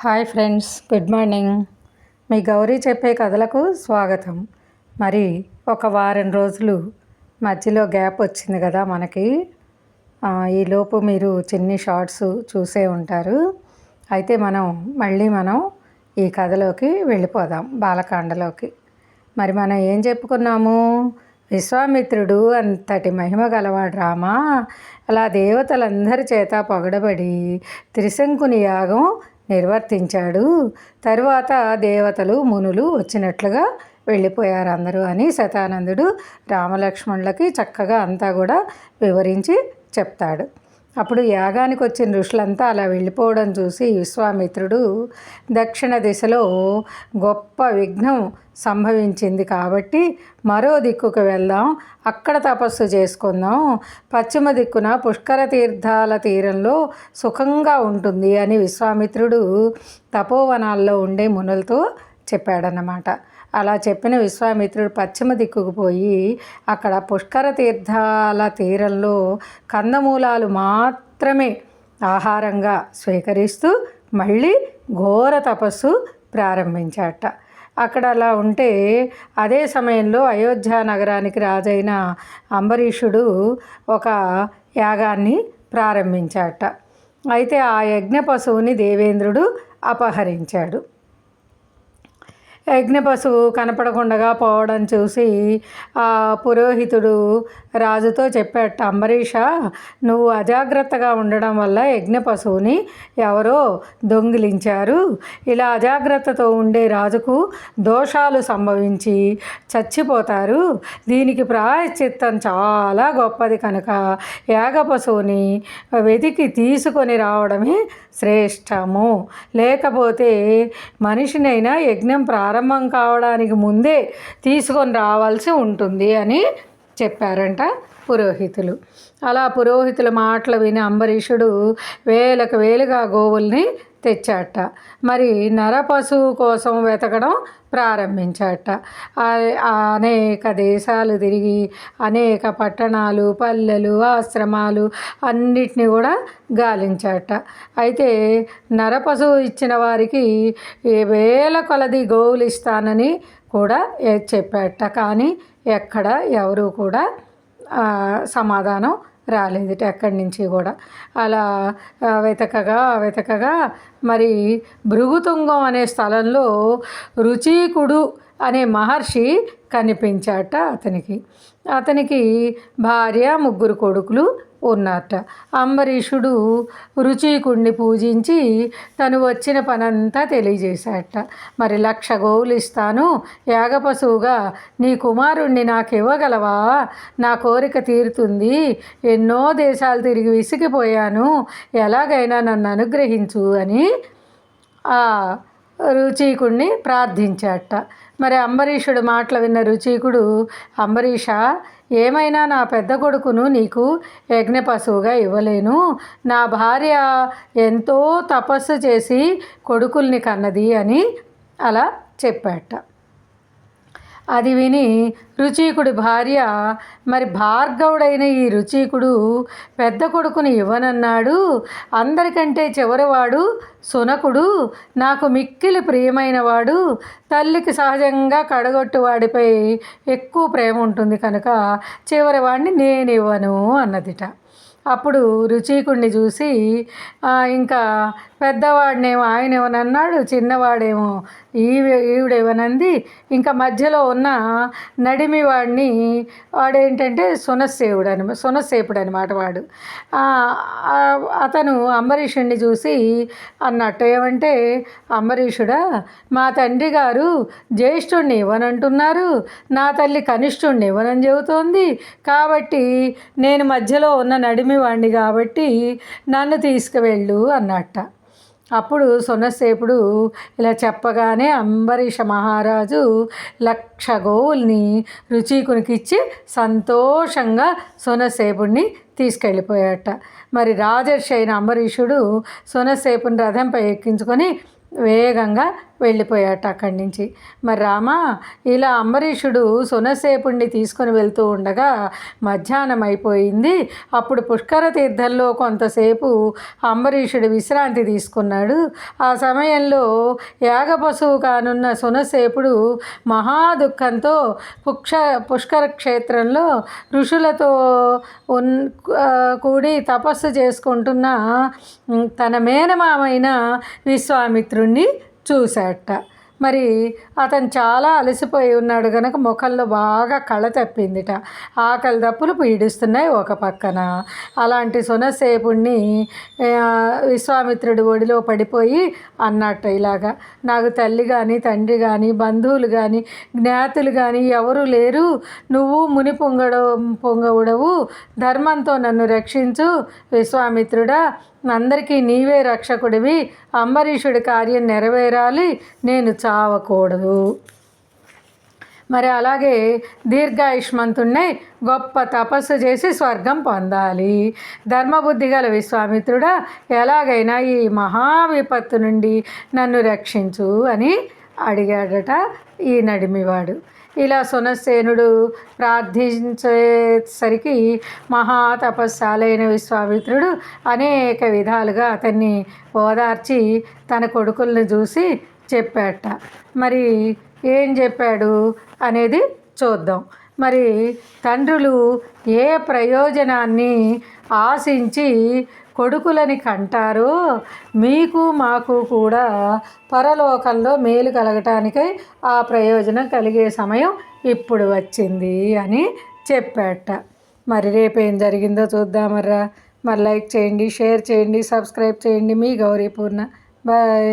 Hi friends good morning. మీ గౌరీ చెప్పే కథలకు స్వాగతం. మరి ఒక వారం రోజులు మధ్యలో గ్యాప్ వచ్చింది కదా మనకి. ఈలోపు మీరు చిన్ని షార్ట్స్ చూసే ఉంటారు. అయితే మనం మళ్ళీ మనం ఈ కథలోకి వెళ్ళిపోదాం బాలకాండలోకి. మరి మనం ఏం చెప్పుకున్నాము? విశ్వామిత్రుడు అంతటి మహిమ గలవాడు రామా? అలా దేవతలందరి చేత పొగడబడి త్రిశంకుని యాగం నిర్వర్తించాడు. తరువాత దేవతలు మునులు వచ్చినట్లుగా వెళ్ళిపోయారు అందరూ అని శతానందుడు రామలక్ష్మణులకి చక్కగా అంతా కూడా వివరించి చెప్తాడు. అప్పుడు యాగానికి వచ్చిన ఋషులంతా అలా వెళ్ళిపోవడం చూసి విశ్వామిత్రుడు దక్షిణ దిశలో గొప్ప విఘ్నం సంభవించింది కాబట్టి మరో దిక్కుకు వెళ్దాం అక్కడ తపస్సు చేసుకుందాం. పశ్చిమ దిక్కున పుష్కర తీర్థాల తీరంలో సుఖంగా ఉంటుంది అని విశ్వామిత్రుడు తపోవనాల్లో ఉండే మునులతో చెప్పాడన్నమాట. అలా చెప్పిన విశ్వామిత్రుడు పశ్చిమ దిక్కుకు పోయి అక్కడ పుష్కర తీర్థాల తీరంలో కందమూలాలు మాత్రమే ఆహారంగా స్వీకరిస్తూ మళ్ళీ ఘోర తపస్సు ప్రారంభించాట. అక్కడ అలా ఉంటే అదే సమయంలో అయోధ్య నగరానికి రాజైన అంబరీషుడు ఒక యాగాన్ని ప్రారంభించాట. అయితే ఆ యజ్ఞ పశువుని దేవేంద్రుడు అపహరించాడు. యజ్ఞ పశువు కనపడకుండా పోవడం చూసి ఆ పురోహితుడు రాజుతో చెప్పాట అంబరీష నువ్వు అజాగ్రత్తగా ఉండడం వల్ల యజ్ఞ పశువుని ఎవరో దొంగిలించారు. ఇలా అజాగ్రత్తతో ఉండే రాజుకు దోషాలు సంభవించి చచ్చిపోతారు. దీనికి ప్రాయశ్చిత్తం చాలా గొప్పది కనుక యాగ పశువుని వెతికి తీసుకొని రావడమే శ్రేష్టము. లేకపోతే మనిషినైనా యజ్ఞం ప్రారంభం కావడానికి ముందే తీసుకొని రావాల్సి ఉంటుంది అని చెప్పారంట పురోహితులు. అలా పురోహితుల మాటలు విని అంబరీషుడు వేలకు వేలుగా గోవుల్ని తెచ్చాట. మరి నరపశువు కోసం వెతకడం ప్రారంభించాట. అనేక దేశాలు తిరిగి అనేక పట్టణాలు పల్లెలు ఆశ్రమాలు అన్నిటినీ కూడా గాలించాట. అయితే నరపశువు ఇచ్చిన వారికి వేల కొలది గోవులు ఇస్తానని కూడా చెప్పాట. కానీ ఎక్కడ ఎవరు కూడా సమాధానం రాలేదు ఎక్కడి నుంచి కూడా. అలా వెతకగా వెతకగా మరి భృగుతుంగం అనే స్థలంలో రుచీకుడు అనే మహర్షి కనిపించాట అతనికి. అతనికి భార్య ముగ్గురు కొడుకులు ఉన్నట్ట అంబరీషుడు రుచికుణ్ణి పూజించి తను వచ్చిన పనంతా తెలియజేశాట మరి లక్ష గోవులు ఇస్తాను. యాగపశువుగా నీ కుమారుణ్ణి నాకు ఇవ్వగలవా నా కోరిక తీరుతుంది. ఎన్నో దేశాలు తిరిగి విసిగిపోయాను. ఎలాగైనా నన్ను అనుగ్రహించు అని ఆ రుచీకుణ్ణి ప్రార్థించాట మరి అంబరీషుడు మాటలు విన్న రుచీకుడు అంబరీష ఏమైనా నా పెద్ద కొడుకును నీకు యజ్ఞ పశువుగా ఇవ్వలేను. నా భార్య ఎంతో తపస్సు చేసి కొడుకుల్ని కన్నది అని అలా చెప్పాట. అది విని రుచీకుడి భార్య మరి భార్గవుడైన ఈ రుచీకుడు పెద్ద కొడుకుని ఇవ్వనన్నాడు. అందరికంటే చివరివాడు సునకుడు నాకు మిక్కిలి ప్రియమైనవాడు. తల్లికి సహజంగా కడగొట్టు వాడిపై ఎక్కువ ప్రేమ ఉంటుంది కనుక చివరివాడిని నేను ఇవ్వను అన్నదిట. అప్పుడు రుచీకుడిని చూసి ఇంకా పెద్దవాడినేమో ఆయన ఏమనన్నాడు చిన్నవాడేమో ఈవి ఈవిడేమనంది ఇంకా మధ్యలో ఉన్న నడిమి వాడిని వాడేంటంటే సునస్సేవుడు అని సునస్సేపుడు అనమాట వాడు అతను అంబరీషుడిని చూసి అన్నట్టు ఏమంటే అంబరీషుడా మా తండ్రి గారు జ్యేష్ఠుణ్ణి ఇవ్వనంటున్నారు నా తల్లి కనిష్ఠుడిని ఇవ్వనని చెబుతోంది కాబట్టి నేను మధ్యలో ఉన్న నడిమి వాడిని కాబట్టి నన్ను తీసుకువెళ్ళు అన్నట్ట. అప్పుడు సొనసేపుడు ఇలా చెప్పగానే అంబరీష మహారాజు లక్ష గోవుల్ని రుచికునికిచ్చి సంతోషంగా సొనసేపుడిని తీసుకెళ్ళిపోయాట మరి రాజర్షి అయిన అంబరీషుడు సొనసేపుని రథంపై ఎక్కించుకొని వేగంగా వెళ్ళిపోయాట అక్కడి నుంచి. మరి రామ ఇలా అంబరీషుడు సునసేపుణ్ణి తీసుకుని వెళ్తూ ఉండగా మధ్యాహ్నం అయిపోయింది. అప్పుడు పుష్కర తీర్థంలో కొంతసేపు అంబరీషుడు విశ్రాంతి తీసుకున్నాడు. ఆ సమయంలో యాగ పశువు కానున్న సునసేపుడు మహా దుఃఖంతో పుక్ష పుష్కర క్షేత్రంలో ఋషులతో ఉన్ కూడి తపస్సు చేసుకుంటున్న తన మేనమామైన విశ్వామిత్రుణ్ణి చూశాట మరి అతను చాలా అలసిపోయి ఉన్నాడు కనుక ముఖంలో బాగా కళ తప్పిందిట. ఆకలి దప్పులు పీడిస్తున్నాయి ఒక పక్కన. అలాంటి సునసేపుణ్ణి విశ్వామిత్రుడి ఒడిలో పడిపోయి అన్నట్టు ఇలాగా. నాకు తల్లి కానీ తండ్రి కానీ బంధువులు కానీ జ్ఞాతులు కానీ ఎవరు లేరు. నువ్వు ముని పొంగడ పొంగవుడవు. ధర్మంతో నన్ను రక్షించు విశ్వామిత్రుడా. అందరికీ నీవే రక్షకుడివి. అంబరీషుడి కార్యం నెరవేరాలి. నేను చావకూడదు. మరి అలాగే దీర్ఘాయుష్మంతుణ్ణి గొప్ప తపస్సు చేసి స్వర్గం పొందాలి. ధర్మబుద్ధి గల విశ్వామిత్రుడా ఎలాగైనా ఈ మహావిపత్తు నుండి నన్ను రక్షించు అని అడిగాడట ఈ నడిమివాడు. ఇలా సునసేనుడు ప్రార్థించేసరికి మహాతపస్సాలైన విశ్వామిత్రుడు అనేక విధాలుగా అతన్ని ఓదార్చి తన కొడుకుల్ని చూసి చెప్పాట. మరి ఏం చెప్పాడు అనేది చూద్దాం. మరి తండ్రులు ఏ ప్రయోజనాన్ని ఆశించి కొడుకులని కంటారు. మీకు మాకు కూడా పరలోకంలో మేలు కలగటానికై ఆ ప్రయోజనం కలిగే సమయం ఇప్పుడు వచ్చింది అని చెప్పాట. మరి రేపేం జరిగిందో చూద్దామర్రా. మరి లైక్ చేయండి షేర్ చేయండి సబ్స్క్రైబ్ చేయండి. మీ గౌరీపూర్ణ. బాయ్.